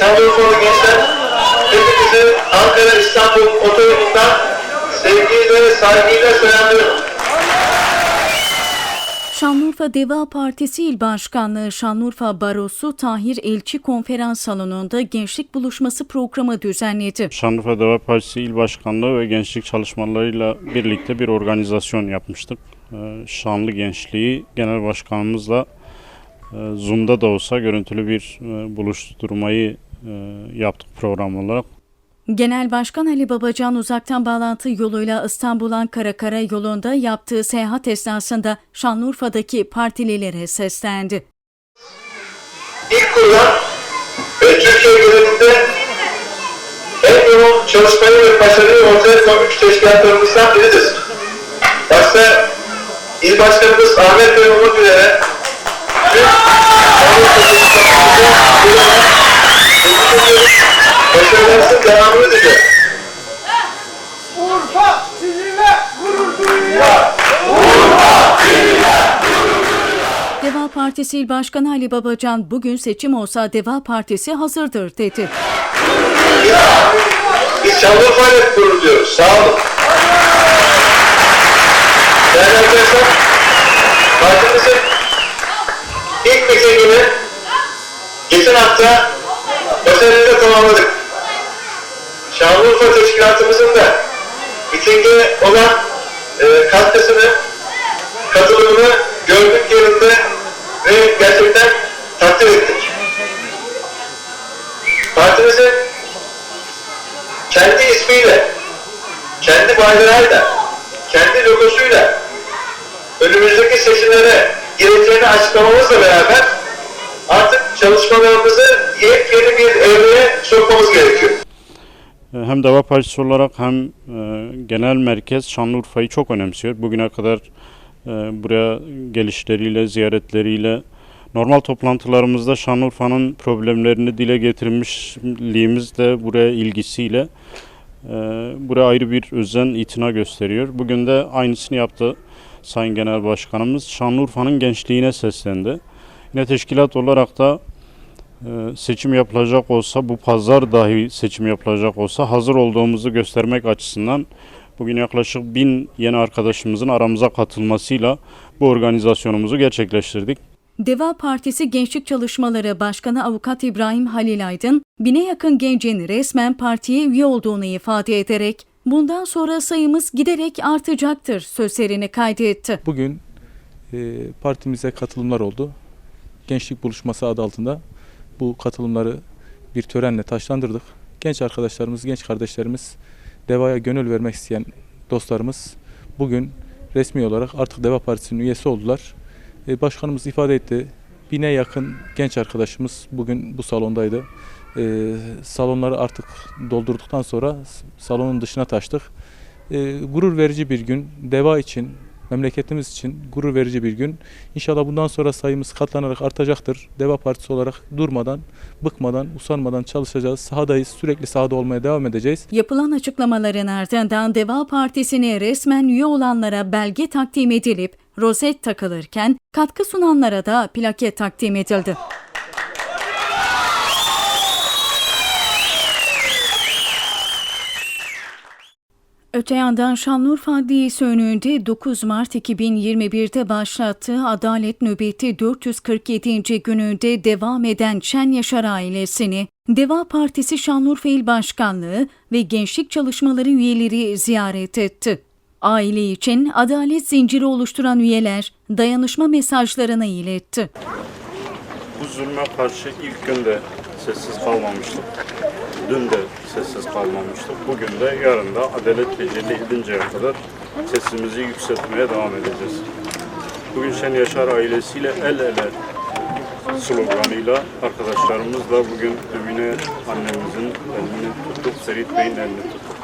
Şanlıurfalı gençler, hepinizi Ankara İstanbul otoyolundan sevgiyle, saygıyla selamlıyorum. Şanlıurfa Deva Partisi İl Başkanlığı Şanlıurfa Barosu Tahir Elçi Konferans Salonu'nda gençlik buluşması programı düzenledi. Şanlıurfa Deva Partisi İl Başkanlığı ve gençlik çalışmalarıyla birlikte bir organizasyon yapmıştık. Ee, Şanlı Gençliği Genel Başkanımızla e, Zoom'da da olsa görüntülü bir e, buluşturmayı yaptık program olarak. Genel Başkan Ali Babacan uzaktan bağlantı yoluyla İstanbul-Ankara Karayolu'nda yaptığı seyahat esnasında Şanlıurfa'daki partililere seslendi. İlk kurulan ve Türkiye genelinde en yoğun çalışmayı ve başarıyı ortaya koymuş teşkilatlarımızdan biridir. Başta İl Başkanımız Ahmet Bey üzere tüm Şanlıurfa ediyoruz. Başarılarınızın devamını diliyorum. Urfa sizinle gurur duyuyor. Deva Partisi İl Başkanı Ali Babacan bugün seçim olsa Deva Partisi hazırdır dedi. Biz Şanlıurfa'yla gurur duyuyoruz. Sağ olun. Değerli arkadaşlar, partimizin ilk mitingini geçen hafta başarıyla tamamladık. Şanlıurfa Teşkilatımızın da mitinge olan e, katkısını, katılımını gördük yerinde ve gerçekten takdir ettik. Partimizin kendi ismiyle, kendi bayrağıyla, kendi logosuyla önümüzdeki seçimlere gireceğini açıklamamızla beraber artık çalışmalarımızı yepyeni bir evreye sokmamız gerekiyor. E, Hem Deva Partisi olarak hem e, genel merkez Şanlıurfa'yı çok önemsiyor. Bugüne kadar e, buraya gelişleriyle, ziyaretleriyle, normal toplantılarımızda Şanlıurfa'nın problemlerini dile getirmişliğimiz de buraya ilgisiyle buraya ayrı bir özen, itina gösteriyor. Bugün de aynısını yaptı Sayın Genel Başkanımız. Şanlıurfa'nın gençliğine seslendi. Yine teşkilat olarak da seçim yapılacak olsa bu pazar dahi seçim yapılacak olsa hazır olduğumuzu göstermek açısından bugün yaklaşık bin yeni arkadaşımızın aramıza katılmasıyla bu organizasyonumuzu gerçekleştirdik. Deva Partisi Gençlik Çalışmaları Başkanı Avukat İbrahim Halil Aydın, bine yakın gencin resmen partiye üye olduğunu ifade ederek, bundan sonra sayımız giderek artacaktır sözlerini kaydetti. Bugün e, partimize katılımlar oldu. Gençlik buluşması adı altında bu katılımları bir törenle taşlandırdık. Genç arkadaşlarımız, genç kardeşlerimiz, DEVA'ya gönül vermek isteyen dostlarımız bugün resmi olarak artık DEVA Partisi'nin üyesi oldular. E, başkanımız ifade etti. Bine yakın genç arkadaşımız bugün bu salondaydı. E, salonları artık doldurduktan sonra salonun dışına taştık. E, gurur verici bir gün. DEVA için, memleketimiz için gurur verici bir gün. İnşallah bundan sonra sayımız katlanarak artacaktır. Deva Partisi olarak durmadan, bıkmadan, usanmadan çalışacağız. Sahadayız, sürekli sahada olmaya devam edeceğiz. Yapılan açıklamaların ardından Deva Partisi'ne resmen üye olanlara belge takdim edilip rozet takılırken katkı sunanlara da plaket takdim edildi. Öte yandan Şanlıurfa Adliyesi önünde 9 Mart 2021'de başlattığı Adalet Nöbeti 447. gününde devam eden Şen Yaşar ailesini Deva Partisi Şanlıurfa İl Başkanlığı ve Gençlik Çalışmaları üyeleri ziyaret etti. Aile için adalet zinciri oluşturan üyeler dayanışma mesajlarını iletti. Bu zulme karşı ilk günde sessiz kalmamıştık. Dün de sessiz kalmamıştık. Bugün de yarın da adalet tecelli edinceye kadar sesimizi yükseltmeye devam edeceğiz. Bugün Şen Yaşar ailesiyle el ele sloganıyla arkadaşlarımızla bugün Emine annemizin elini tuttuk, Ferit Bey'in elini tuttuk.